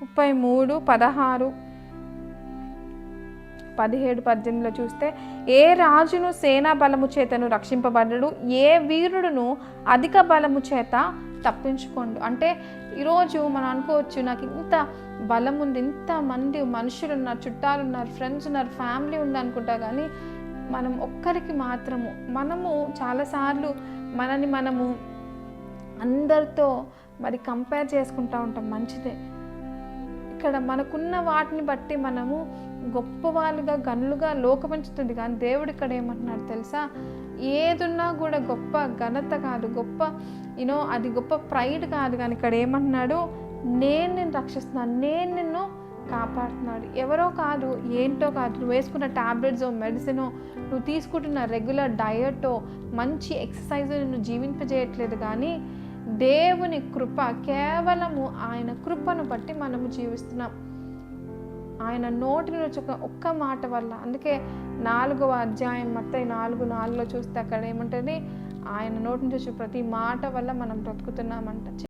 ముప్పై మూడు పదహారు పదిహేడు పద్దెనిమిదిలో చూస్తే ఏ రాజును సేనా బలము చేతను రక్షింపబడడు ఏ వీరుడును అధిక బలము చేత తప్పించుకోండు. అంటే ఈరోజు మనం అనుకోవచ్చు నాకు ఇంత బలం ఉంది ఇంత మంది మనుషులు ఉన్నారు చుట్టాలు ఉన్నారు ఫ్రెండ్స్ ఉన్నారు ఫ్యామిలీ ఉంది అనుకుంటా కానీ మనం ఒక్కరికి మాత్రము మనము చాలాసార్లు మనని మనము అందరితో మరి కంపేర్ చేసుకుంటూ ఉంటాం మంచిదే. ఇక్కడ మనకున్న వాటిని బట్టి మనము గొప్పవాళ్ళుగా గనులుగా లోకపంచుతుంది కానీ దేవుడు ఇక్కడ ఏమంటున్నాడు తెలుసా? ఏదున్నా కూడా గొప్ప ఘనత కాదు గొప్ప యూనో అది గొప్ప ప్రైడ్ కాదు. కానీ ఇక్కడ ఏమంటున్నాడు? నేను నిన్ను రక్షిస్తున్నాను నేను నిన్ను కాపాడుతున్నాడు. ఎవరో కాదు ఏంటో కాదు. నువ్వు వేసుకున్న టాబ్లెట్స్ మెడిసినో నువ్వు తీసుకుంటున్న రెగ్యులర్ డయటో మంచి ఎక్సర్సైజ్ నువ్వు జీవింపజేయట్లేదు. కానీ దేవుని కృప కేవలము ఆయన కృపను బట్టి మనము జీవిస్తున్నాం. ఆయన నోటి నుంచి ఒక ఒక్క మాట వల్ల. అందుకే నాలుగవ అధ్యాయం మొత్తం నాలుగు నాలుగులో చూస్తే అక్కడ ఏమంటుంది? ఆయన నోటి నుంచి వచ్చే ప్రతి మాట వల్ల మనం బ్రతుకుతున్నామంట.